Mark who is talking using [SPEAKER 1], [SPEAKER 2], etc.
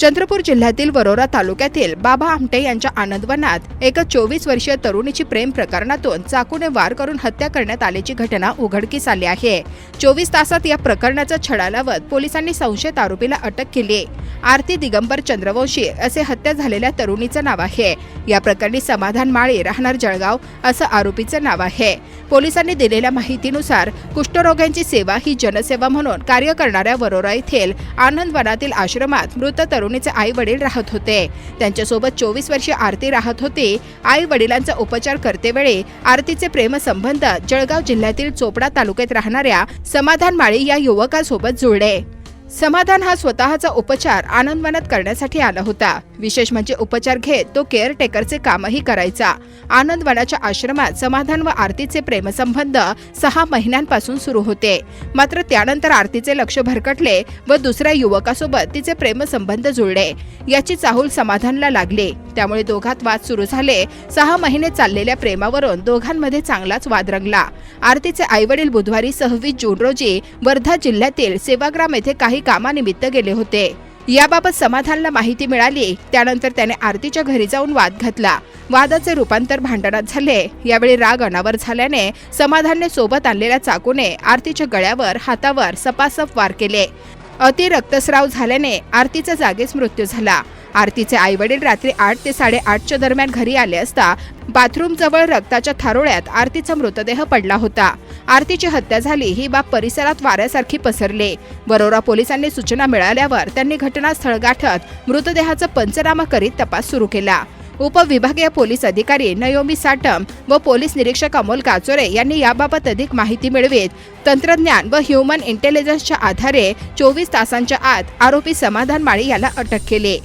[SPEAKER 1] चंद्रपूर जिल्ह्यातील वरोरा तालुक्यातील बाबा आमटे यांच्या आनंदवनात एका चोवीस वर्षीय तरुणीची प्रेम प्रकरणातून चाकूने वार करून हत्या करण्यात आल्याची घटना उघडकीस आली आहे. चोवीस तासात या प्रकरणाचा छडा लावत पोलिसांनी संशयित आरोपीला अटक केली आरती दिगंबर चंद्रवंशी असे हत्या झालेल्या तरुणीचं नाव आहे. या प्रकरणी समाधान माळी राहणार जळगाव असं आरोपीचं नाव आहे. पोलिसांनी दिलेल्या माहितीनुसार कुष्ठरोग्यांची सेवा ही जनसेवा म्हणून कार्य करणाऱ्या वरोरा येथील आनंदवनातील आश्रमात मृत तरुणीचे आई वडील राहत होते. त्यांच्यासोबत चोवीस वर्षीय आरती राहत होती. आई वडिलांचा उपचार करतेवेळी आरतीचे प्रेमसंबंध जळगाव जिल्ह्यातील चोपडा तालुक्यात राहणाऱ्या समाधान माळी या युवकासोबत जुळले. समाधान हा स्वतःचा उपचार आनंदवनात करण्यासाठी आला होता. विशेष म्हणजे उपचार घेत तो केअरटेकरचे कामही करायचा. आनंदवनाच्या आश्रमात समाधान व आरतीचे प्रेमसंबंध सहा महिन्यांपासून सुरू होते. मात्र त्यानंतर आरतीचे लक्ष भरकटले व दुसऱ्या युवकासोबत तिचे प्रेमसंबंध जुळले. याची चाहूल समाधानला लागली. त्यामुळे दोघात वाद सुरू झाले. सहा महिने चाललेल्या प्रेमावरून दोघांमध्ये चांगलाच वाद रंगला. आरतीचे आईवडील बुधवारी सव्वीस जून रोजी वर्धा जिल्ह्यातील सेवाग्राम येथे काही कामानिमित्त गेले होते. याबाबत समाधानला माहिती मिळाली त्यानंतर त्याने आरतीच्या घरी जाऊन वाद घातला. वादाचे रूपांतर भांडणात झाले. यावेळी राग अनावर झाल्याने समाधानने सोबत आणलेल्या चाकूने आरतीच्या गळ्यावर हातावर सपासप वार केले. अति रक्तस्राव झाल्याने आरतीचा जागीच मृत्यू झाला. आरतीचे आईवडील रात्री आठ ते साडेआठच्या दरम्यान घरी आले असता बाथरूम जवळ रक्ताच्या थारोळ्यात आरतीचा मृतदेह पडला होता. आरतीची हत्या झाली ही बाब परिसरात वाऱ्यासारखी पसरले. वरोरा पोलिसांनी सूचना मिळाल्यावर त्यांनी घटनास्थळ गाठत मृतदेहाचा पंचनामा करीत तपास सुरू केला. उपविभागीय पोलीस अधिकारी नयोमी साटम व पोलीस निरीक्षक अमोल काचोरे यांनी याबाबत अधिक माहिती मिळवीत. तंत्रज्ञान व ह्युमन इंटेलिजन्सच्या आधारे चोवीस तासांच्या आत आरोपी समाधान माळी याला अटक केली.